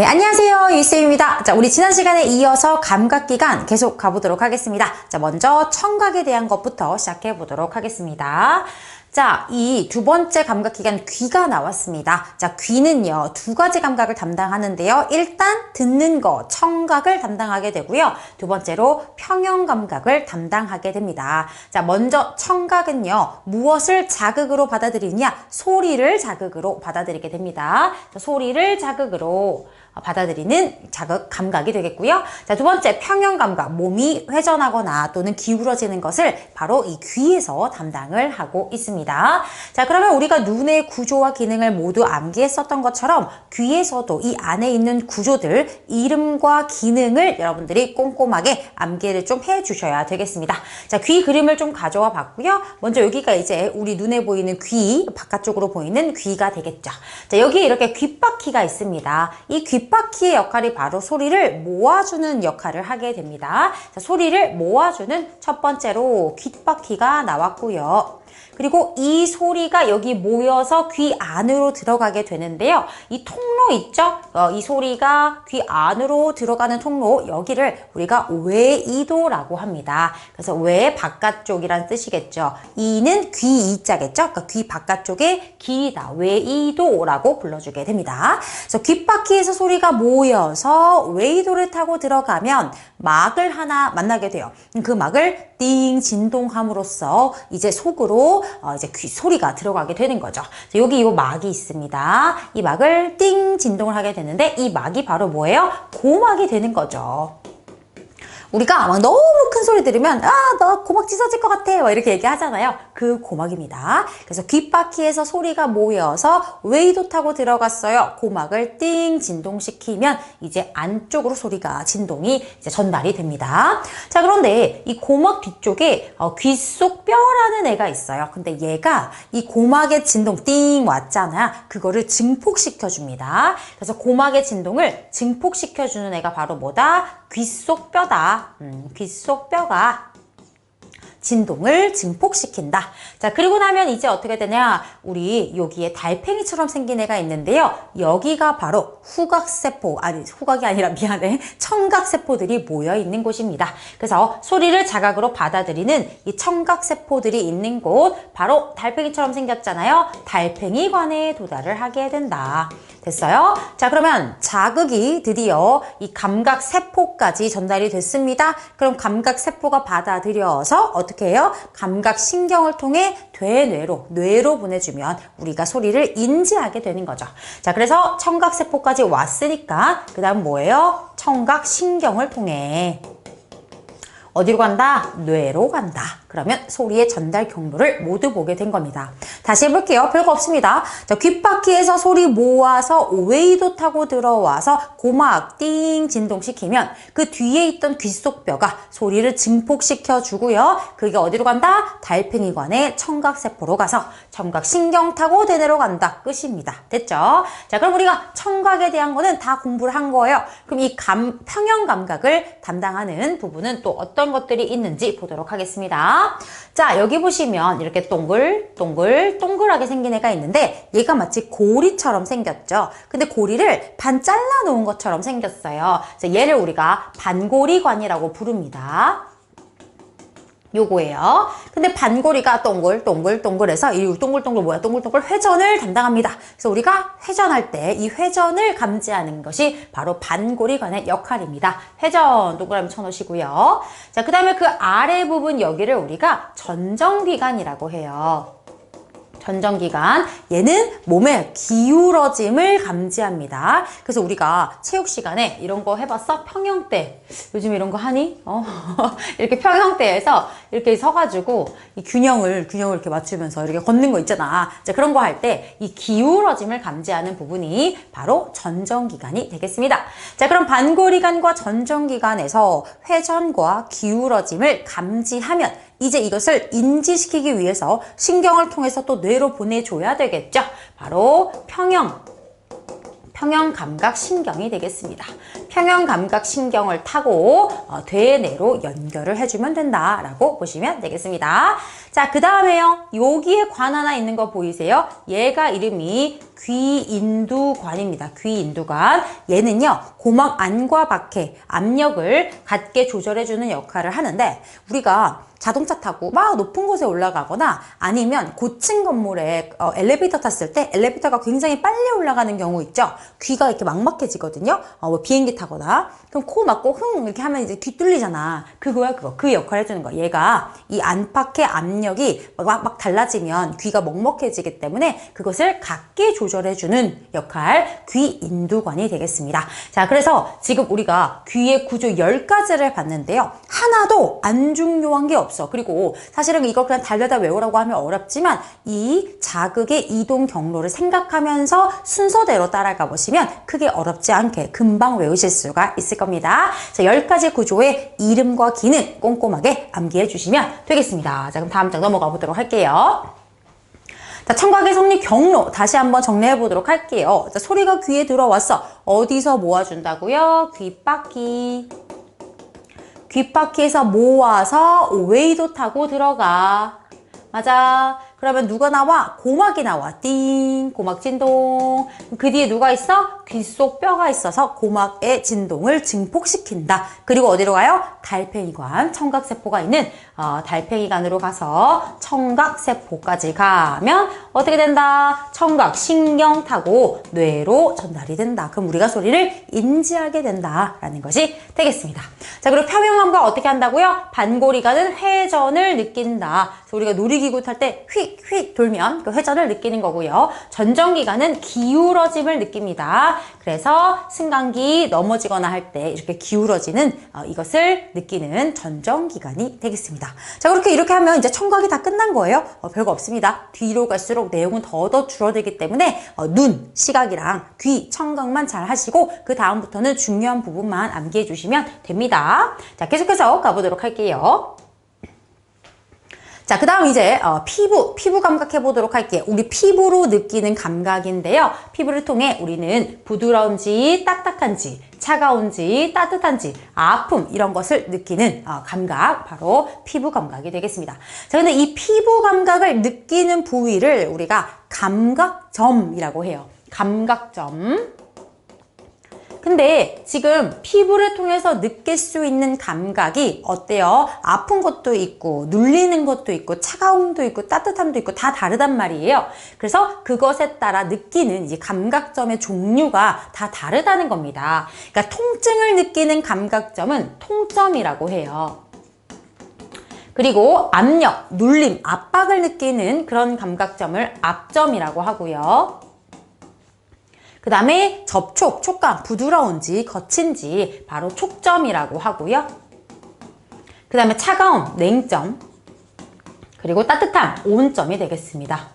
네, 안녕하세요. 유쌤입니다. 자, 우리 지난 시간에 이어서 감각기관 계속 가보도록 하겠습니다. 자, 먼저 청각에 대한 것부터 시작해 보도록 하겠습니다. 자, 이 두 번째 감각기관 귀가 나왔습니다. 자, 귀는요, 두 가지 감각을 담당하는데요. 일단 듣는 거, 청각을 담당하게 되고요. 두 번째로 평형 감각을 담당하게 됩니다. 자, 먼저 청각은요, 무엇을 자극으로 받아들이냐? 소리를 자극으로 받아들이게 됩니다. 자, 소리를 자극으로 받아들이는 자극 감각이 되겠고요. 자, 두 번째 평형 감각, 몸이 회전하거나 또는 기울어지는 것을 바로 이 귀에서 담당을 하고 있습니다. 자, 그러면 우리가 눈의 구조와 기능을 모두 암기했었던 것처럼 귀에서도 이 안에 있는 구조들, 이름과 기능을 여러분들이 꼼꼼하게 암기를 좀 해주셔야 되겠습니다. 자, 귀 그림을 좀 가져와 봤고요. 먼저 여기가 이제 우리 눈에 보이는 귀, 바깥쪽으로 보이는 귀가 되겠죠. 자, 여기에 이렇게 귓바퀴가 있습니다. 이귓 바퀴의 역할이 바로 소리를 모아주는 역할을 하게 됩니다. 자, 소리를 모아주는 첫 번째로 귓바퀴가 나왔고요. 그리고 이 소리가 여기 모여서 귀 안으로 들어가게 되는데요. 이 통로 있죠? 어, 이 소리가 귀 안으로 들어가는 통로, 여기를 우리가 외이도라고 합니다. 그래서 외 바깥쪽이란 뜻이겠죠. 이는 귀 이자겠죠? 그러니까 귀 바깥쪽에 길이다. 외이도라고 불러주게 됩니다. 그래서 귓바퀴에서 소리가 모여서 외이도를 타고 들어가면 막을 하나 만나게 돼요. 그 막을 띵 진동함으로써 이제 속으로 어 이제 귀 소리가 들어가게 되는 거죠. 여기 이 막이 있습니다. 이 막을 띵 진동을 하게 되는데 이 막이 바로 뭐예요? 고막이 되는 거죠. 우리가 막 너무 큰 소리 들으면 아 너 고막 찢어질 것 같아. 막 이렇게 얘기하잖아요. 그 고막입니다. 그래서 귓바퀴에서 소리가 모여서 웨이도 타고 들어갔어요. 고막을 띵 진동시키면 이제 안쪽으로 소리가 진동이 이제 전달이 됩니다. 자 그런데 이 고막 뒤쪽에 어, 귓속 뼈라는 애가 있어요. 근데 얘가 이 고막의 진동 띵 왔잖아 그거를 증폭시켜 줍니다. 그래서 고막의 진동을 증폭시켜 주는 애가 바로 뭐다 귓속 뼈다. 음, 귓속 뼈가 진동을 증폭시킨다. 자, 그리고 나면 이제 어떻게 되냐? 우리 여기에 달팽이처럼 생긴 애가 있는데요. 여기가 바로 후각세포, 아니, 후각이 아니라 미안해. 청각세포들이 모여 있는 곳입니다. 그래서 소리를 자각으로 받아들이는 이 청각세포들이 있는 곳, 바로 달팽이처럼 생겼잖아요. 달팽이관에 도달을 하게 된다. 됐어요? 자, 그러면 자극이 드디어 이 감각세포까지 전달이 됐습니다. 그럼 감각세포가 받아들여서 어떻게 해요? 감각 신경을 통해 되뇌로, 뇌로 보내주면 우리가 소리를 인지하게 되는 거죠. 자, 그래서 청각세포까지 왔으니까 그 다음 뭐예요? 청각 신경을 통해 어디로 간다? 뇌로 간다. 그러면 소리의 전달 경로를 모두 보게 된 겁니다. 다시 해볼게요. 별거 없습니다. 자, 귓바퀴에서 소리 모아서 웨이도 타고 들어와서 고막 띵 진동시키면 그 뒤에 있던 귓속뼈가 소리를 증폭시켜 주고요. 그게 어디로 간다? 달팽이관의 청각세포로 가서 청각신경 타고 대뇌로 간다. 끝입니다. 됐죠? 자, 그럼 우리가 청각에 대한 거는 다 공부를 한 거예요. 그럼 이 감, 평형 감각을 담당하는 부분은 또 어떤 것들이 있는지 보도록 하겠습니다. 자, 여기 보시면 이렇게 동글, 동글, 동글하게 생긴 애가 있는데 얘가 마치 고리처럼 생겼죠. 근데 고리를 반 잘라 놓은 것처럼 생겼어요. 얘를 우리가 반고리관이라고 부릅니다. 요거예요. 근데 반고리가 동글, 동글, 동글해서 이 동글동글 뭐야? 동글동글 회전을 담당합니다. 그래서 우리가 회전할 때 이 회전을 감지하는 것이 바로 반고리관의 역할입니다. 회전 동그라미 쳐놓으시고요. 자, 그 다음에 그 아래 부분 여기를 우리가 전정기관이라고 해요. 전정기관 얘는 몸의 기울어짐을 감지합니다. 그래서 우리가 체육 시간에 이런 거 해봤어? 평형대 요즘 이런 거 하니? 어 이렇게 평형대에서 이렇게 서가지고 이 균형을 균형을 이렇게 맞추면서 이렇게 걷는 거 있잖아. 자 그런 거 할 때 이 기울어짐을 감지하는 부분이 바로 전정기관이 되겠습니다. 자 그럼 반고리관과 전정기관에서 회전과 기울어짐을 감지하면 이제 이것을 인지시키기 위해서 신경을 통해서 또 뇌로 보내줘야 되겠죠. 바로 평형, 평형감각신경이 되겠습니다. 평형감각신경을 타고 어, 대뇌로 연결을 해주면 된다라고 보시면 되겠습니다. 자, 그 다음에요. 여기에 관 하나 있는 거 보이세요? 얘가 이름이 귀인두관입니다. 귀인두관. 얘는요, 고막 안과 밖에 압력을 갖게 조절해주는 역할을 하는데, 우리가 자동차 타고 막 높은 곳에 올라가거나 아니면 고층 건물에 어, 엘리베이터 탔을 때 엘리베이터가 굉장히 빨리 올라가는 경우 있죠. 귀가 이렇게 막막해지거든요. 어, 뭐 비행기 타거나 그럼 코 막고 흥 이렇게 하면 이제 귀 뚫리잖아. 그거야 그거 그 역할 해주는 거. 얘가 이 안팎의 압력이 막, 막 달라지면 귀가 먹먹해지기 때문에 그것을 갖게 조절해주는 역할 귀 인두관이 되겠습니다. 자 그래서 지금 우리가 귀의 구조 10가지를 봤는데요. 하나도 안 중요한 게 없어. 그리고 사실은 이걸 그냥 달려다 외우라고 하면 어렵지만 이 자극의 이동 경로를 생각하면서 순서대로 따라가 보시면 크게 어렵지 않게 금방 외우실 수가 있을 겁니다. 자, 10가지 구조의 이름과 기능 꼼꼼하게 암기해 주시면 되겠습니다. 자, 그럼 다음 장 넘어가 보도록 할게요. 자, 청각의 성립 경로 다시 한번 정리해 보도록 할게요. 자, 소리가 귀에 들어왔어. 어디서 모아준다고요? 귓바퀴. 귓바퀴에서 모아서 웨이도 타고 들어가. 맞아. 그러면 누가 나와? 고막이 나와. 띵. 고막 진동. 그 뒤에 누가 있어? 귀속 뼈가 있어서 고막의 진동을 증폭시킨다. 그리고 어디로 가요? 달팽이관. 청각세포가 있는 어, 달팽이관으로 가서 청각세포까지 가면 어떻게 된다? 청각 신경 타고 뇌로 전달이 된다. 그럼 우리가 소리를 인지하게 된다라는 것이 되겠습니다. 자, 그리고 표명감과 어떻게 한다고요? 반고리가는 회전을 느낀다. 그래서 우리가 놀이기구 탈 때 휙, 휙 돌면 그 회전을 느끼는 거고요. 전정기관은 기울어짐을 느낍니다. 그래서 승강기 넘어지거나 할 때 이렇게 기울어지는 어, 이것을 느끼는 전정기관이 되겠습니다. 자, 그렇게 이렇게 하면 이제 청각이 다 끝난 거예요. 어, 별거 없습니다. 뒤로 갈수록 내용은 더더 줄어들기 때문에 어, 눈, 시각이랑 귀, 청각만 잘 하시고 그 다음부터는 중요한 부분만 암기해 주시면 됩니다. 자, 계속해서 가보도록 할게요. 자, 그 다음 이제 어, 피부, 피부 감각해 보도록 할게요. 우리 피부로 느끼는 감각인데요. 피부를 통해 우리는 부드러운지 딱딱한지 차가운지 따뜻한지 아픔 이런 것을 느끼는 어, 감각 바로 피부 감각이 되겠습니다. 자, 근데 이 피부 감각을 느끼는 부위를 우리가 감각점이라고 해요. 감각점. 근데 지금 피부를 통해서 느낄 수 있는 감각이 어때요? 아픈 것도 있고, 눌리는 것도 있고, 차가움도 있고, 따뜻함도 있고, 다 다르단 말이에요. 그래서 그것에 따라 느끼는 이 감각점의 종류가 다 다르다는 겁니다. 그러니까 통증을 느끼는 감각점은 통점이라고 해요. 그리고 압력, 눌림, 압박을 느끼는 그런 감각점을 압점이라고 하고요. 그 다음에 접촉, 촉감, 부드러운지 거친지 바로 촉점이라고 하고요. 그 다음에 차가움, 냉점, 그리고 따뜻함, 온점이 되겠습니다.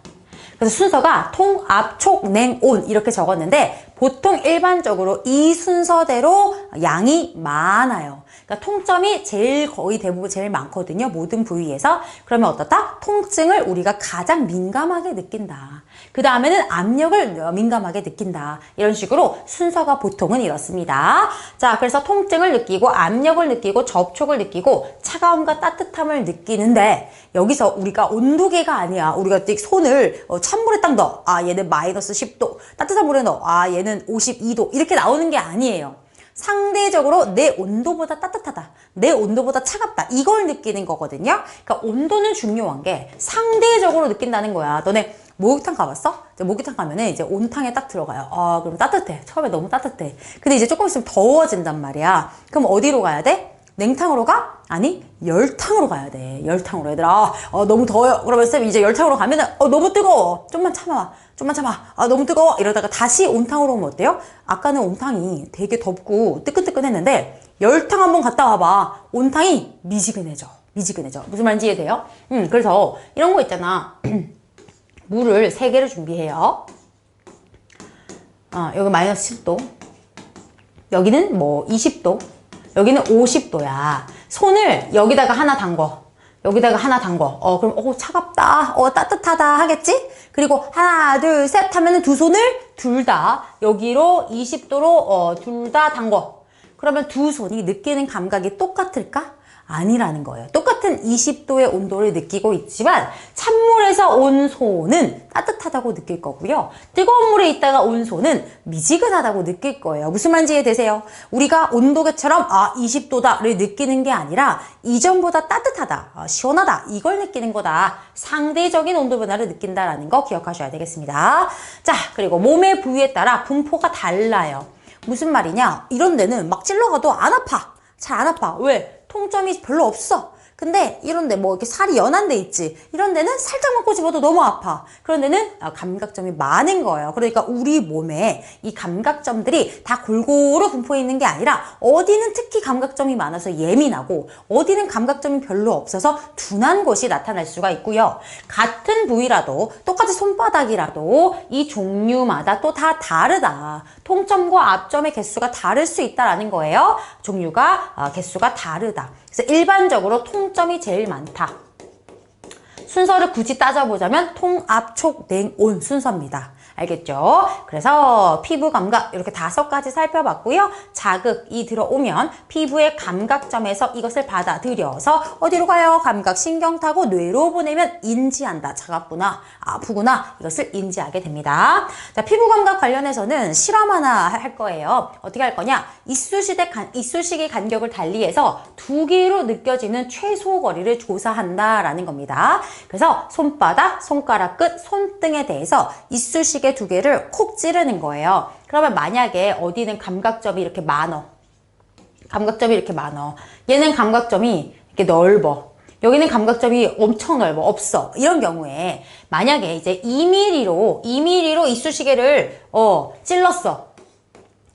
그래서 순서가 통, 압, 촉, 냉, 온 이렇게 적었는데 보통 일반적으로 이 순서대로 양이 많아요. 그러니까 통점이 제일 거의 대부분 제일 많거든요. 모든 부위에서. 그러면 어떻다? 통증을 우리가 가장 민감하게 느낀다. 그 다음에는 압력을 민감하게 느낀다. 이런 식으로 순서가 보통은 이렇습니다. 자, 그래서 통증을 느끼고 압력을 느끼고 접촉을 느끼고 차가움과 따뜻함을 느끼는데 여기서 우리가 온도계가 아니야. 우리가 손을 어, 찬물에 딱 넣어. 아, 얘는 마이너스 10도. 따뜻한 물에 넣어. 아, 얘는 52도. 이렇게 나오는 게 아니에요. 상대적으로 내 온도보다 따뜻하다. 내 온도보다 차갑다. 이걸 느끼는 거거든요. 그러니까 온도는 중요한 게 상대적으로 느낀다는 거야. 너네 목욕탕 가봤어? 목욕탕 가면은 이제 온탕에 딱 들어가요. 아, 그럼 따뜻해. 처음에 너무 따뜻해. 근데 이제 조금 있으면 더워진단 말이야. 그럼 어디로 가야 돼? 냉탕으로 가? 아니, 열탕으로 가야 돼. 열탕으로. 얘들아, 어, 너무 더워요. 그러면 쌤 이제 열탕으로 가면은, 어, 너무 뜨거워. 좀만 참아. 좀만 참아. 아, 너무 뜨거워. 이러다가 다시 온탕으로 오면 어때요? 아까는 온탕이 되게 덥고 뜨끈뜨끈했는데, 열탕 한번 갔다 와봐. 온탕이 미지근해져. 미지근해져. 무슨 말인지 이해돼요? 음, 그래서 이런 거 있잖아. 물을 3개를 준비해요. 어, 여기 마이너스 10도. 여기는 뭐 20도. 여기는 50도야. 손을 여기다가 하나 담궈. 여기다가 하나 담궈. 어, 그럼, 어, 차갑다. 어, 따뜻하다. 하겠지? 그리고 하나, 둘, 셋 하면은 두 손을 둘 다 여기로 20도로, 어, 둘 다 담궈. 그러면 두 손이 느끼는 감각이 똑같을까? 아니라는 거예요. 똑같은 20도의 온도를 느끼고 있지만 찬물에서 온 손은 따뜻하다고 느낄 거고요. 뜨거운 물에 있다가 온 손은 미지근하다고 느낄 거예요. 무슨 말인지 이해되세요? 우리가 온도계처럼 아 20도다를 느끼는 게 아니라 이전보다 따뜻하다, 아, 시원하다 이걸 느끼는 거다. 상대적인 온도 변화를 느낀다라는 거 기억하셔야 되겠습니다. 자 그리고 몸의 부위에 따라 분포가 달라요. 무슨 말이냐? 이런 데는 막 찔러가도 안 아파. 잘 안 아파. 왜? 통점이 별로 없어. 근데 이런데 뭐 이렇게 살이 연한 데 있지. 이런 데는 살짝만 꼬집어도 너무 아파. 그런 데는 아, 감각점이 많은 거예요. 그러니까 우리 몸에 이 감각점들이 다 골고루 분포해 있는 게 아니라 어디는 특히 감각점이 많아서 예민하고 어디는 감각점이 별로 없어서 둔한 곳이 나타날 수가 있고요. 같은 부위라도 똑같이 손바닥이라도 이 종류마다 또 다 다르다. 통점과 앞점의 개수가 다를 수 있다라는 거예요. 종류가 아, 개수가 다르다. 그래서 일반적으로 통점이 제일 많다. 순서를 굳이 따져보자면 통압, 촉, 냉, 온 순서입니다. 알겠죠? 그래서 피부 감각 이렇게 다섯 가지 살펴봤고요. 자극이 들어오면 피부의 감각점에서 이것을 받아들여서 어디로 가요? 감각 신경 타고 뇌로 보내면 인지한다. 차갑구나, 아프구나 이것을 인지하게 됩니다. 자, 피부 감각 관련해서는 실험 하나 할 거예요. 어떻게 할 거냐? 이쑤시대 간, 이쑤시개 간격을 달리해서 두 개로 느껴지는 최소 거리를 조사한다라는 겁니다. 그래서 손바닥, 손가락 끝, 손등에 대해서 이쑤시개 두 개를 콕 찌르는 거예요. 그러면 만약에 어디는 감각점이 이렇게 많어. 감각점이 이렇게 많어. 얘는 감각점이 이렇게 넓어. 여기는 감각점이 엄청 넓어. 없어. 이런 경우에 만약에 이제 2mm로 2mm로 이쑤시개를 어 찔렀어.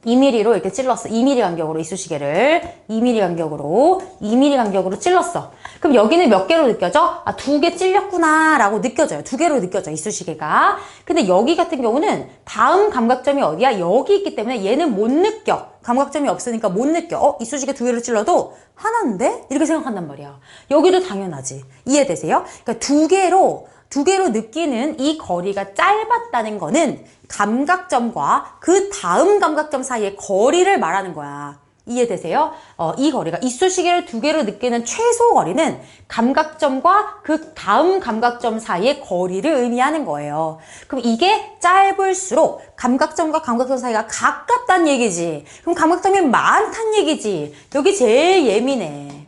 2mm로 이렇게 찔렀어. 2mm 간격으로 이쑤시개를 2mm 간격으로 2mm 간격으로 찔렀어. 그럼 여기는 몇 개로 느껴져? 아, 두 개 찔렸구나 라고 느껴져요. 두 개로 느껴져 이쑤시개가. 근데 여기 같은 경우는 다음 감각점이 어디야? 여기 있기 때문에 얘는 못 느껴. 감각점이 없으니까 못 느껴. 어? 이쑤시개 두 개로 찔러도 하나인데? 이렇게 생각한단 말이야. 여기도 당연하지. 이해되세요? 그러니까 두 개로 두 개로 느끼는 이 거리가 짧았다는 거는 감각점과 그 다음 감각점 사이의 거리를 말하는 거야. 이해되세요? 어, 이 거리가 이쑤시개를 두 개로 느끼는 최소 거리는 감각점과 그 다음 감각점 사이의 거리를 의미하는 거예요. 그럼 이게 짧을수록 감각점과 감각점 사이가 가깝다는 얘기지. 그럼 감각점이 많다는 얘기지. 여기 제일 예민해.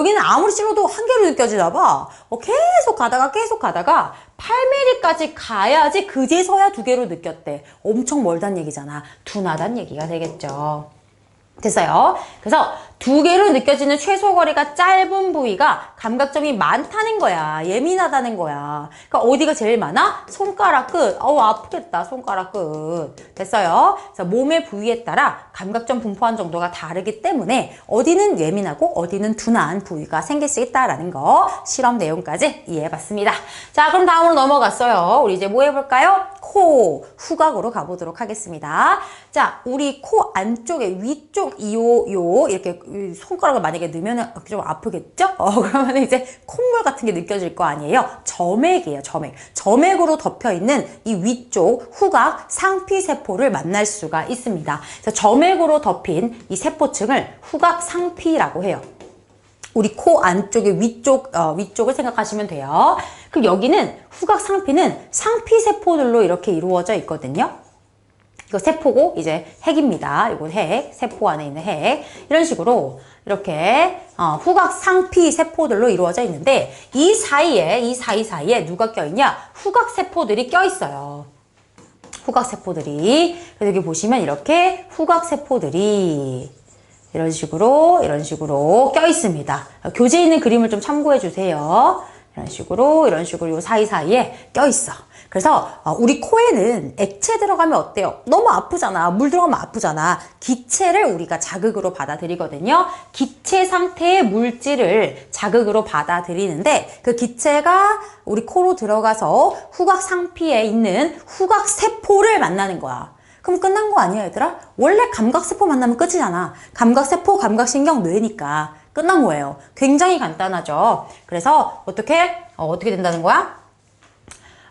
여기는 아무리 찔러도 한 개로 느껴지나 봐. 어, 계속 가다가 계속 가다가 8mm까지 가야지 그제서야 두 개로 느꼈대. 엄청 멀단 얘기잖아. 둔하단 얘기가 되겠죠. 됐어요. 그래서 두 개로 느껴지는 최소 거리가 짧은 부위가 감각점이 많다는 거야. 예민하다는 거야. 그러니까 어디가 제일 많아? 손가락 끝. 어우 아프겠다. 손가락 끝. 됐어요. 그래서 몸의 부위에 따라 감각점 분포한 정도가 다르기 때문에 어디는 예민하고 어디는 둔한 부위가 생길 수 있다라는 거 실험 내용까지 이해해봤습니다. 자 그럼 다음으로 넘어갔어요. 우리 이제 뭐 해볼까요? 코 후각으로 가보도록 하겠습니다. 자 우리 코 안쪽에 위쪽 이요 요 이렇게 손가락을 만약에 넣으면 좀 아프겠죠? 어, 그러면 이제 콧물 같은 게 느껴질 거 아니에요? 점액이에요, 점액. 점액으로 덮여 있는 이 위쪽 후각 상피세포를 만날 수가 있습니다. 그래서 점액으로 덮인 이 세포층을 후각 상피라고 해요. 우리 코 안쪽의 위쪽, 어, 위쪽을 생각하시면 돼요. 그럼 여기는 후각 상피는 상피세포들로 이렇게 이루어져 있거든요. 이거 세포고 이제 핵입니다. 이거 핵, 세포 안에 있는 핵. 이런 식으로 이렇게 어, 후각 상피 세포들로 이루어져 있는데 이 사이에 이 사이 사이에 누가 껴있냐? 후각 세포들이 껴있어요. 후각 세포들이 그래서 여기 보시면 이렇게 후각 세포들이 이런 식으로 이런 식으로 껴 있습니다. 교재 있는 그림을 좀 참고해 주세요. 이런 식으로 이런 식으로 요 사이사이에 껴 있어. 그래서 어, 우리 코에는 액체 들어가면 어때요? 너무 아프잖아. 물 들어가면 아프잖아. 기체를 우리가 자극으로 받아들이거든요. 기체 상태의 물질을 자극으로 받아들이는데 그 기체가 우리 코로 들어가서 후각 상피에 있는 후각 세포를 만나는 거야. 그럼 끝난 거 아니야 얘들아? 원래 감각세포 만나면 끝이잖아. 감각세포, 감각신경, 뇌니까. 끝난 거예요. 굉장히 간단하죠. 그래서 어떻게 어, 어떻게 된다는 거야?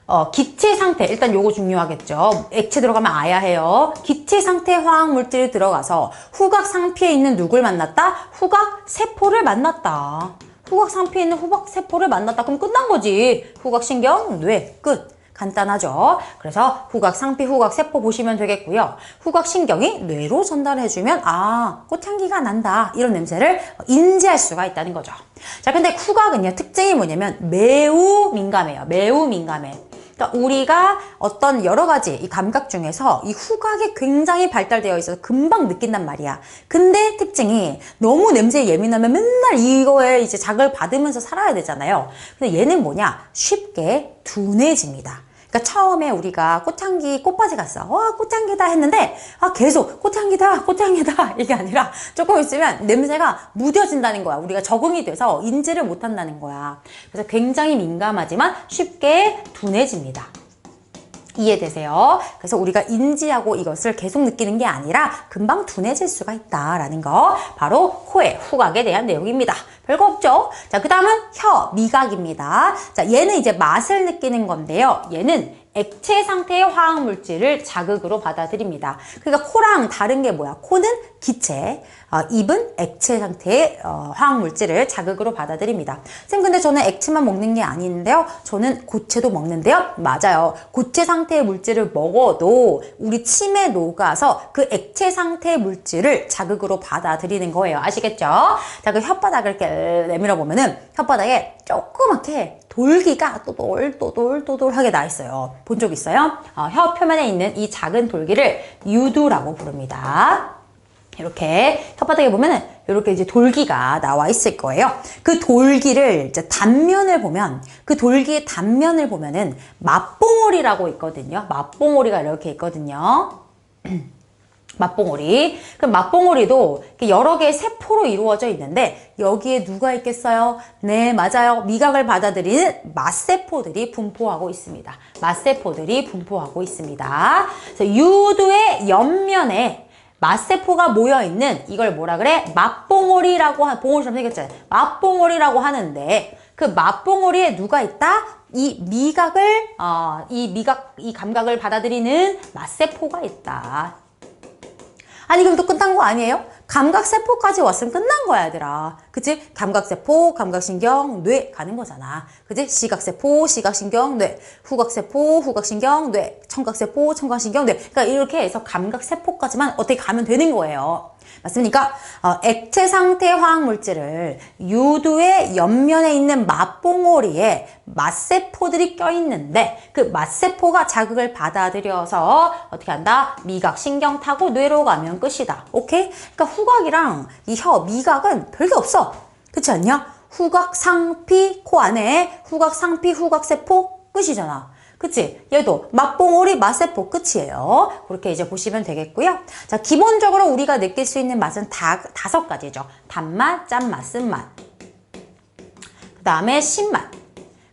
어, 기체 상태, 일단 요거 중요하겠죠. 액체 들어가면 아야 해요. 기체 상태 화학 물질이 들어가서 후각 상피에 있는 누굴 만났다? 후각 세포를 만났다. 후각 상피에 있는 후각 세포를 만났다. 그럼 끝난 거지. 후각 신경, 뇌, 끝. 간단하죠. 그래서 후각 상피, 후각 세포 보시면 되겠고요. 후각 신경이 뇌로 전달해주면 아 꽃향기가 난다 이런 냄새를 인지할 수가 있다는 거죠. 자, 근데 후각은요 특징이 뭐냐면 매우 민감해요. 매우 민감해. 그러니까 우리가 어떤 여러 가지 이 감각 중에서 이 후각이 굉장히 발달되어 있어서 금방 느낀단 말이야. 근데 특징이 너무 냄새에 예민하면 맨날 이거에 이제 자극을 받으면서 살아야 되잖아요. 근데 얘는 뭐냐? 쉽게 둔해집니다. 그러니까 처음에 우리가 꽃향기 꽃바지 갔어. 와 꽃향기다 했는데 아 계속 꽃향기다 꽃향기다 이게 아니라 조금 있으면 냄새가 무뎌진다는 거야. 우리가 적응이 돼서 인지를 못한다는 거야. 그래서 굉장히 민감하지만 쉽게 둔해집니다. 이해되세요? 그래서 우리가 인지하고 이것을 계속 느끼는 게 아니라 금방 둔해질 수가 있다라는 거 바로 코의 후각에 대한 내용입니다. 별거 없죠? 자, 그 다음은 혀, 미각입니다. 자, 얘는 이제 맛을 느끼는 건데요. 얘는 액체 상태의 화학 물질을 자극으로 받아들입니다. 그러니까 코랑 다른 게 뭐야? 코는 기체, 어, 입은 액체 상태의 어, 화학 물질을 자극으로 받아들입니다. 쌤 근데 저는 액체만 먹는 게 아닌데요. 저는 고체도 먹는데요. 맞아요. 고체 상태의 물질을 먹어도 우리 침에 녹아서 그 액체 상태의 물질을 자극으로 받아들이는 거예요. 아시겠죠? 자, 그 혓바닥을 이렇게 내밀어 보면은 혓바닥에 조그맣게 돌기가 또돌또돌또돌하게 나 있어요. 본 적 있어요? 어, 혀 표면에 있는 이 작은 돌기를 유두라고 부릅니다. 이렇게 혓바닥에 보면은 이렇게 이제 돌기가 나와 있을 거예요. 그 돌기를 이제 단면을 보면 그 돌기의 단면을 보면은 맛봉오리라고 있거든요. 맛봉오리가 이렇게 있거든요. 맛봉오리. 그럼 맛봉오리도 여러 개의 세포로 이루어져 있는데 여기에 누가 있겠어요? 네, 맞아요. 미각을 받아들이는 맛세포들이 분포하고 있습니다. 맛세포들이 분포하고 있습니다. 그래서 유두의 옆면에 맛세포가 모여있는 이걸 뭐라 그래? 맛봉오리라고 한, 봉오리처럼 생겼잖아요. 맛봉오리라고 하는데 그 맛봉오리에 누가 있다? 이 미각을, 어, 이 미각, 이 감각을 받아들이는 맛세포가 있다. 아니 그럼 또 끝난 거 아니에요? 감각세포까지 왔으면 끝난 거야 얘들아 그치? 감각세포, 감각신경, 뇌 가는 거잖아 그치? 시각세포, 시각신경, 뇌 후각세포, 후각신경, 뇌 청각세포, 청각신경, 뇌 그러니까 이렇게 해서 감각세포까지만 어떻게 가면 되는 거예요 맞습니까? 어, 액체 상태 화학 물질을 유두의 옆면에 있는 맛봉오리에 맛세포들이 껴있는데 그 맛세포가 자극을 받아들여서 어떻게 한다? 미각, 신경 타고 뇌로 가면 끝이다. 오케이? 그러니까 후각이랑 이 혀, 미각은 별게 없어. 그렇지 않냐? 후각, 상피, 코 안에 후각, 상피, 후각 세포 끝이잖아. 그치? 얘도 맛봉오리 맛세포 끝이에요. 그렇게 이제 보시면 되겠고요. 자, 기본적으로 우리가 느낄 수 있는 맛은 다, 다섯 가지죠. 단맛, 짠맛, 쓴맛. 그 다음에 신맛.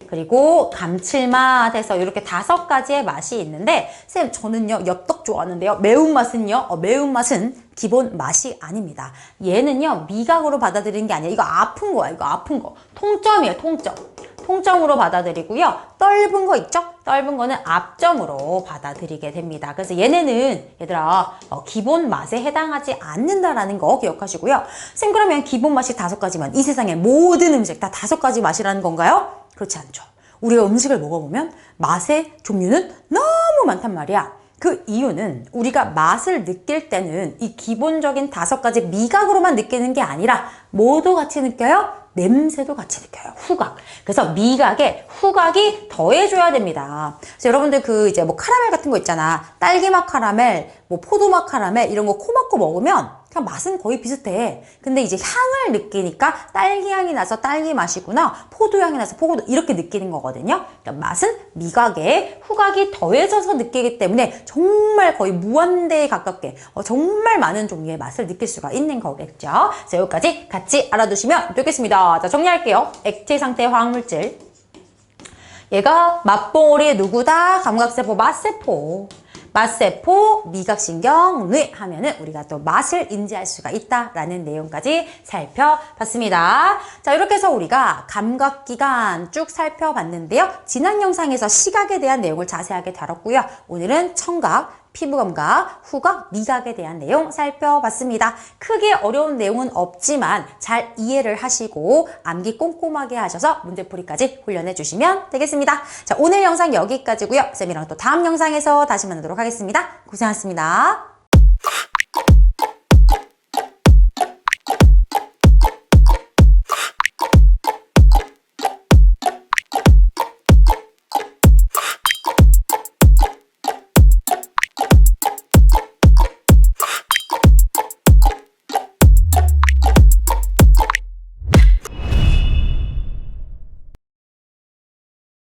그리고 감칠맛 해서 이렇게 다섯 가지의 맛이 있는데 쌤 저는요 엽떡 좋아하는데요 매운맛은요 어, 매운맛은 기본 맛이 아닙니다 얘는요 미각으로 받아들이는 게 아니라 이거 아픈 거야 이거 아픈 거 통점이에요 통점 통점으로 받아들이고요. 떫은 거 있죠? 떫은 거는 압점으로 받아들이게 됩니다. 그래서 얘네는 얘들아 어, 기본 맛에 해당하지 않는다라는 거 기억하시고요. 쌤 그러면 기본 맛이 다섯 가지만 이 세상의 모든 음식 다 다섯 가지 맛이라는 건가요? 그렇지 않죠. 우리가 음식을 먹어보면 맛의 종류는 너무 많단 말이야. 그 이유는 우리가 맛을 느낄 때는 이 기본적인 다섯 가지 미각으로만 느끼는 게 아니라 모두 같이 느껴요? 냄새도 같이 느껴요. 후각. 그래서 미각에 후각이 더해줘야 됩니다. 그래서 여러분들 그 이제 뭐 카라멜 같은 거 있잖아. 딸기맛 카라멜, 뭐 포도맛 카라멜 이런 거 코 막고 먹으면 그냥 맛은 거의 비슷해. 근데 이제 향을 느끼니까 딸기 향이 나서 딸기 맛이구나. 포도 향이 나서 포도 이렇게 느끼는 거거든요. 그러니까 맛은 미각에 후각이 더해져서 느끼기 때문에 정말 거의 무한대에 가깝게 어, 정말 많은 종류의 맛을 느낄 수가 있는 거겠죠. 자, 여기까지 같이 알아두시면 되겠습니다. 자, 정리할게요. 액체 상태 화학물질. 얘가 맛봉오리의 누구다? 감각세포, 맛세포. 맛세포, 미각신경, 뇌 하면은 우리가 또 맛을 인지할 수가 있다라는 내용까지 살펴봤습니다. 자, 이렇게 해서 우리가 감각기관 쭉 살펴봤는데요. 지난 영상에서 시각에 대한 내용을 자세하게 다뤘고요. 오늘은 청각, 피부감각, 후각, 미각에 대한 내용 살펴봤습니다. 크게 어려운 내용은 없지만 잘 이해를 하시고 암기 꼼꼼하게 하셔서 문제풀이까지 훈련해 주시면 되겠습니다. 자, 오늘 영상 여기까지고요. 쌤이랑 또 다음 영상에서 다시 만나도록 하겠습니다. 고생하셨습니다.